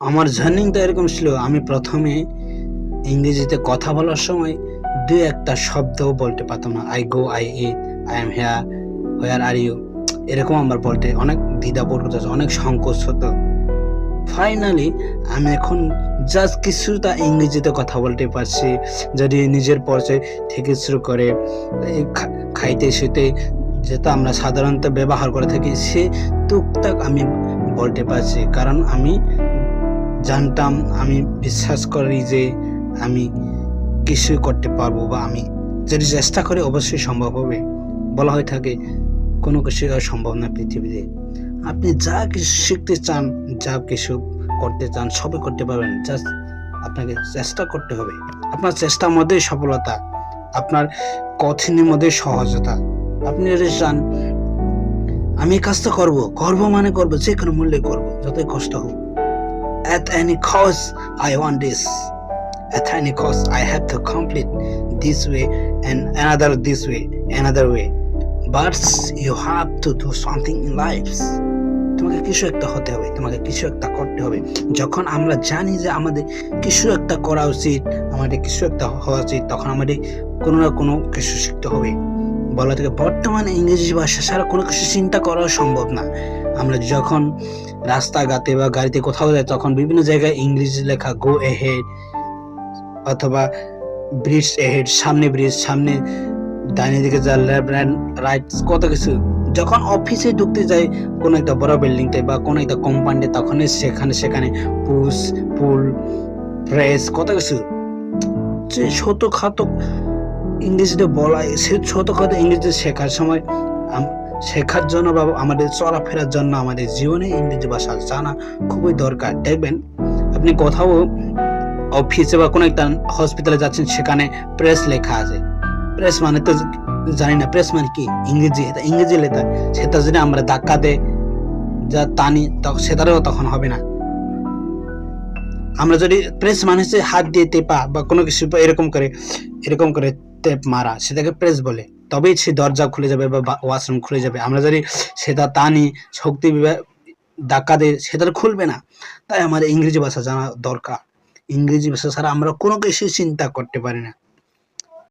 আমার জার্নিংটা এরকম ছিল, আমি প্রথমে ইংরেজিতে কথা বলার সময় দু একটা শব্দও বলতে পারতাম না। I go I eat I am here where are you এরকম আমার বলতে অনেক দ্বিধাবোধ হতো, অনেক সংকোচ হতো। ফাইনালি আমি এখন জাস্ট কিছুটা ইংরেজিতে কথা বলতে পারছি। যদি নিজের পরিচয় থেকে শুরু করে খাইতে শুতে যেটা আমরা সাধারণত ব্যবহার করে থাকি, সে টুকটাক আমি বলতে পারছি। কারণ আমি জানতাম, আমি বিশ্বাস করি যে আমি কিছু করতে পারব বা আমি যদি চেষ্টা করি অবশ্যই সম্ভব হবে। বলা হয়ে থাকে, কোনো কিছু সম্ভব না পৃথিবীতে। আপনি যা কিছু শিখতে চান, যা কিছু করতে চান, সবই করতে পারবেন। জাস্ট আপনাকে চেষ্টা করতে হবে। আপনার চেষ্টার মধ্যেই সফলতা, আপনার কঠিনের মধ্যে সহজতা। আপনি যদি চান, আমি কাজটা করব করব মানে করব, যে কোনো মূল্যে করব, যতই কষ্ট হোক। At any cost I want this at any cost I have to complete this way and another this way another way but you have to do something in life তোমাকে কিছু একটা হতে হবে তোমাকে কিছু একটা করতে হবে যখন আমরা জানি যে আমাদের কিছু একটা করা উচিত আমাদের কিছু একটা হওয়া উচিত তখন আমাদের কোনো না কোনো কিছু শিখতে হবে বলা থেকে বর্তমানে ইংরেজি ভাষা ছাড়া কোনো কিছু চিন্তা করাও সম্ভব না। আমরা যখন রাস্তাঘাটে বা গাড়িতে কোথাও যাই, তখন বিভিন্ন জায়গায় ইংরেজি লেখা গো এহেড অথবা ব্রিজ এহেড সামনে ব্রিজ সামনে ডাইনে দিকে যা লেফট রাইট কত কিছু। যখন অফিসে ঢুকতে যাই, কোনো একটা বড় বিল্ডিংতে বা কোনো একটা কোম্পানিতে তখন সেখানে সেখানে পুশ পুল প্রেস কত কিছু। যে ছোটখাটো ইংরেজিতে বলা, সে ছোটখাটো ইংরেজি শেখার সময় শেখার জন্য বা আমাদের চলাফেরার জন্য আমাদের জীবনে ইংরেজি ভাষা জানা খুবই দরকার। দেখবেন, আপনি কোথাও অফিসে বা কোনো একটা হসপিটালে যাচ্ছেন, সেখানে প্রেস লেখা আছে। প্রেস মানে তো জানি না প্রেস মানে কি? ইংরেজি, এটা ইংরেজি লেখা। সেটা যদি আমরা ধাক্কা দেয় যা টানি তখন সেটারও তখন হবে না। আমরা যদি প্রেস মানে হাত দিয়ে টেপা বা কোনো কিছু এরকম করে এরকম করে টেপ মারা, সেটাকে প্রেস বলে। তবেই সে দরজা খুলে যাবে বা ওয়াশরুম খুলে যাবে। আমরা যদি সেটা টানি শক্তি ধাক্কা দিয়ে সেটা খুলবে না। তাই আমাদের ইংরেজি ভাষা জানা দরকার। ইংরেজি ভাষা ছাড়া আমরা কোনো কিছু চিন্তা করতে পারি না।